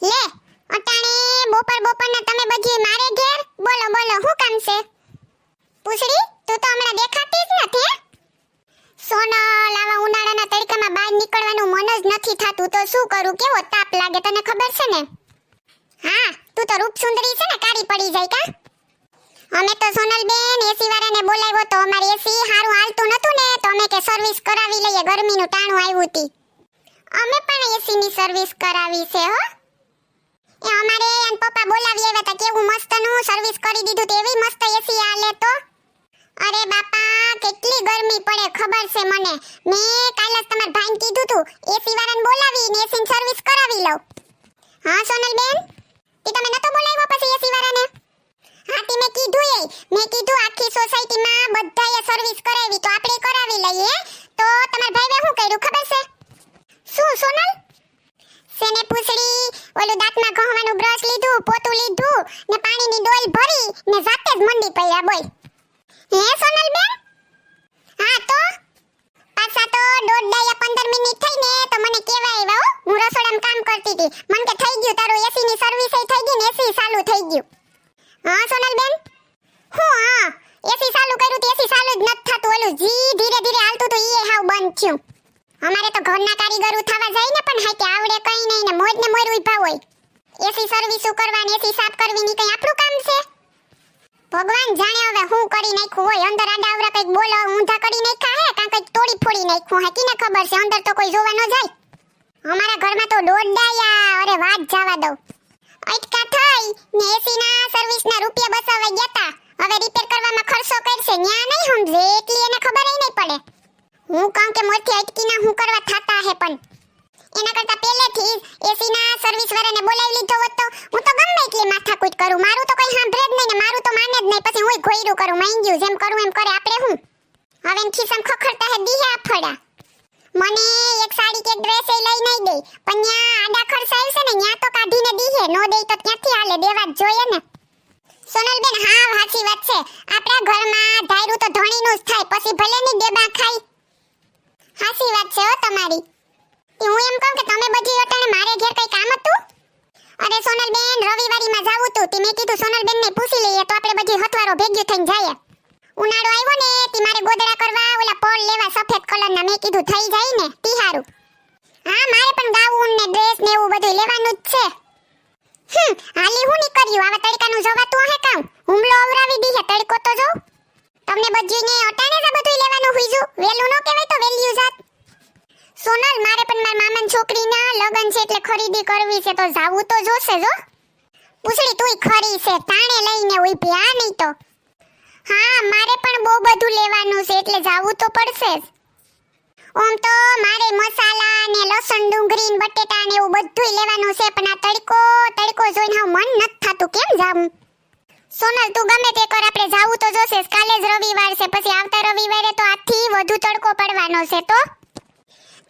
લે, અટાણે, બોપર ના તમે બધી મારે ઘેર? બોલો બોલો, શું કામ છે? પૂછડી, તું તો હમણાં દેખાતી જ નથી? સોનલ આવા ઉનાળાના તડકામાં બહાર નીકળવાનું મન જ નથી થતું. તો શું કરું? કેવો તાપ લાગે તને ખબર છે ને? હા, તું તો રૂપ સુંદરી છે ને, કાળી પડી જાય કા? અમે તો સોનલબેન એસી વાળાને બોલાવ્યો તો અમારી એસી હારું હાલતું નતું ને, તો અમે કે સર્વિસ કરાવી લઈએ, ગરમીનું ટાણું આવ્યું હતી અમે પણ એસીની સર્વિસ કરાવી છે, હો. અમારે એન પપ્પા બોલાવી આવ્યા હતા કેવું મસ્તનું સર્વિસ કરી દીધું તેવી મસ્ત એસી આલે તો. અરે બાપા, કેટલી ગરમી પડે, ખબર છે મને. મે કાલે તમારા ભાઈને કીધું તું એસી વાળાને બોલાવી ને એસી સર્વિસ કરાવી લઉં. હા, સોનલબેન? તે તમે નતો બોલાવ્યો પછી એસી વાળાને? હા, તે મે કીધું એ. મેં કીધું આખી સોસાયટીમાં બધાએ સર્વિસ કરાવી, તો આપણે કરાવી લઈએ. તો તમારા ભાઈએ શું કર્યું, ખબર છે? શું, સોનલ? સેને પૂછડી, ઓલું બ્રશ લીધું, પોતું લીધું, ને પાણીની ડોલ ભરી, ને જાતે જ મંડી પડ્યા બોલ. હે, સોનલબેન? હા, તો? પાછા તો દોઢ ડાયા પંદર મિનિટ થઈ ને તો મને કેવા આવ્યા હો રસોડામાં કામ કરતી હતી. મને કે થઈ ગયું, તારું એસી ની સર્વિસ થઈ ગઈ ને એસી ચાલુ થઈ ગયું. હા, સોનલબેન? હું, હા. એસી ચાલુ કર્યું તો એસી ચાલુ જ નથી થતું, ઓલું જી ધીરે ધીરે હાલતું તો ઈ હાવ બંધ થયું. અમારે તો ઘરના કારીગરો થવા જાય ને પણ હાકે આવડે કઈ નહીં ને મોજ ને મોર ઊભા હોય. એસી સર્વિસ કરવાની એસી સાફ કરવીની કઈ આપણું કામ છે? ભગવાન જાણે હવે હું કરી નાખ્યું હોય. અંદર આડા આવડા કંઈક બોલો, ઊંધા કરી નાખ્યા હે, કાં કંઈક તોડી ફોડી નાખ્યું હે? કીને ખબર છે, અંદર તો કોઈ જોવા ન જાય. અમારા ઘરમાં તો દોડાયા અરે વાત જવા દઉં. અટકા થઈ ને એસી ના સર્વિસ ના રૂપિયા બસાવા ગયા હતા હવે રિપેર કરવામાં ખર્ચો કરશે ન્યા નહીં સમજે એટલી એને ખબર નહીં પડે હું કહું કે મોરથી અટકીના હું કરવા થાતા હે પણ એના કરતા પહેલેથી એસી ના સર્વિસ વાળાને બોલાવી લીધો હોત. હું તો ગમે એટલી માથાકૂટ કરું. મારું તો કઈ સાંભળે જ નહીં ને મારું તો માને જ નહીં. પછી હું ઘોયરું કરું, માંગ્યું. જેમ કરું એમ કરે. આપણે હું? હવે એમ ખિસ્સામ ખખડતા હે, દીહે આફડા. મને એક સાડી કે ડ્રેસ એ લઈ નહીં દે. પણ ન્યા આડા ખર્ચ આવશે ને, ન્યા તો કાઢીને દીહે. નો દે તો ક્યાંથી હાલે, દેવા જોઈએ ને. સોનલબેન, હા, સાચી વાત છે. આપણા ઘરમાં ધાયરું તો ધણીનું જ થાય. પછી ભલે ની દેબા ખાય. હાસી વાત છે હો તમારી. હું એમ કહું કે તમે બધી અટાણે મારે ઘેર કઈ કામ હતું? અરે સોનલબેન, રવિવારીમાં જાવું તું. તે મેં કીધું સોનલબેન ને પૂછી લઈએ તો આપણે બધી હથવારો ભેગ્યું થઈને જઈએ. ઉનાળો આવ્યો ને, તે મારે ગોદડા કરવા, ઓલા પોલ લેવા સફેદ કલર ના મેં કીધું થઈ જાય ને, તી હારું. હા, મારે પણ ગાઉન ને ડ્રેસ ને એવું બધું લેવાનું જ છે. હમ, હાલી હું નીકળ્યું? આવા તડકાનું જોવાતું હે કામ? હુમલો અવરાવી દી હે, તડકો તો જો તમને બધું ને અટાણે જ આ બધું લેવાનું હુઈજું વેલું નો કહેવાય તો વેલ્યુ જાત સોનલ મારે પણ મારા મામાની છોકરીના લગન છે એટલે ખરીદી કરવી છે તો જાવું તો જોશે જો. પૂછડી, તુંય ખરી છે. તાણે લઈને ઊભી આ નહીં તો? હા, મારે પણ બહુ બધું લેવાનું છે, એટલે જાવું તો પડશે જ. ઓમ તો મારે મસાલા ને લસણ, ડુંગળી ને બટેટા ને એવું બધું લેવાનું છે, પણ આ તડકો તડકો જોઈને હાવ મન નથી થતું કેમ જાવું? સોનલ, તું ગમે તે કર, આપણે જાવું તો જોશે કાલે જ રવિવાર છે, પછી આવતા રવિવારે તો આથી વધુ તડકો પડવાનો છે તો?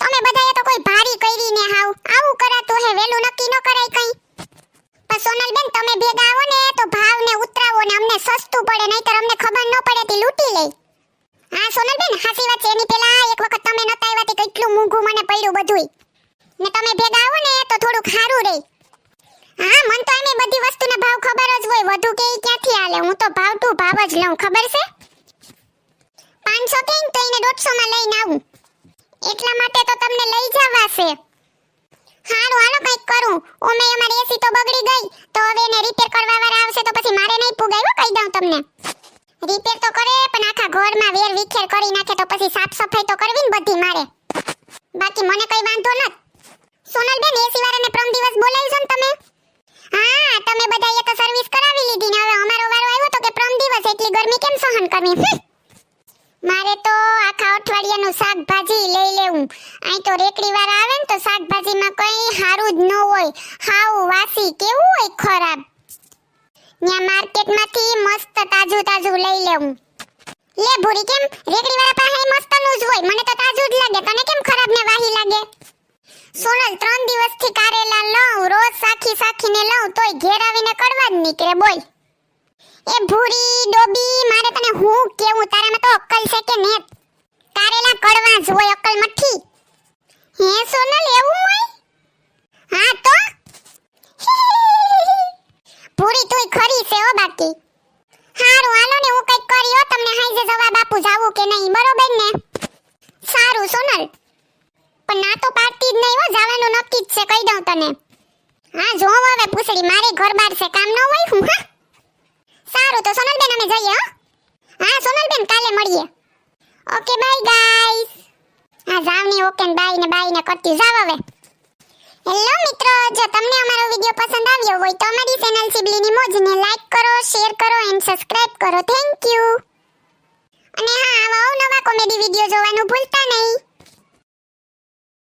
તમે બધાએ તો કોઈ ભારી કરીને હાવ. આવું કરાતું હે, વેલું નક્કી ન કરાય કઈ. પણ સોનલબેન, તમે ભેગા આવો ને, તો ભાવ ને ઉતરાવો ને અમને સસ્તું પડે, નહીતર અમને ખબર ન પડે તે લૂંટી લે. હા, સોનલબેન, હાસી વાત છે. એની પહેલા એક વખત તમે નતા આવ્યા તે કેટલું મૂંગું મને પડ્યું બધુંય. ને તમે ભેગા આવો ને, તો થોડું ખારું રહે હા, મન તો એમે બધી વસ્તુના ભાવ ખબર જ હોય. વધુ કે ક્યાંથી આલે? હું તો ભાવ ટુ ભાવ જ લઉં. ખબર છે? પાંચસો કે તો એને દોઢસો માં લઈને આવું. એટલા માટે તો તમને લઈ જવા છે હારું, હાલો કંઈક કરું. ઓમે અમારી એસી તો બગડી ગઈ. તો હવે એને રિપેર કરવા વાળા આવશે તો પછી મારે નહીં પુગાવ્યો કહી દઉં તમને. રિપેર તો કરે, પણ આખા ઘરમાં વેર વિખેર કરી નાખે તો પછી સાફ સફાઈ તો કરવી ને બધી મારે. બાકી મને કઈ વાંધો નત સોનલબેન એસી વાળાને પ્રમ દિવસ બોલાવી છો ને તમે. હા, તમે બધાએ તો સર્વિસ કરાવી લીધી ને હવે અમારો વારો આવ્યો તો કે પ્રમ દિવસ એટલી ગરમી કેમ સહન કરવી? તો રેકડી વાળા આવે ને તો શાકભાજીમાં કઈ સારું જ ન હોય. હાવ વાસી કેવું હોય ખરાબ? ત્યાં માર્કેટમાંથી મસ્ત તાજું તાજું લઈ લેવું. લે ભૂરી કેમ? રેકડી વાળા પાસે મસ્તનું જ હોય. મને તો તાજું જ લાગે. તને કેમ ખરાબ ને વાહી લાગે? સોનલ, ત્રણ દિવસથી કારેલા લઉં, રોજ સાખી સાખીને લઉં, તોય ઘેર આવીને કડવા જ નીકળે. બોલ. એ ભૂરી, ડોબી, મારે તને હું કેવું? તારામાં તો અક્કલ છે કે ને કારેલા કડવા જ હોય, અક્કલ મઠ્ઠી. હે સોનલ એવું હોય? હા તો? પૂરી તોય ખરી છે હો બાકી. હારું, હાલો ને હું કંઈક કર્યો તમને હાઈજે જવાબ આપું, જાવું કે નહીં, બરોબર ને? સારું, સોનલ. પણ ના તો પાડતી જ નહીં હો, જવાનું નક્કી જ છે, કહી દઉં તને. હા જો હવે પૂછડી મારે ઘર બાર છે, કામ ન હોય હું, હા? સારું, તો સોનલ બેન અમે જઈએ, હા? હા સોનલ બેન કાલે મળીએ. ઓકે બાય ગાઈસ હા જાવની ઓકે ને બાય ને બાય ને, કરતી જાવ હવે. હેલો મિત્રો, જો તમને અમારો વિડિયો પસંદ આવ્યો હોય તો અમારી ચેનલ સિબલીની મોજને લાઈક કરો શેર કરો એન્ડ સબસ્ક્રાઇબ કરો. થેન્ક યુ અને હા, આવા અવનવા કોમેડી વિડિયો જોવાનું ભૂલતા નહીં.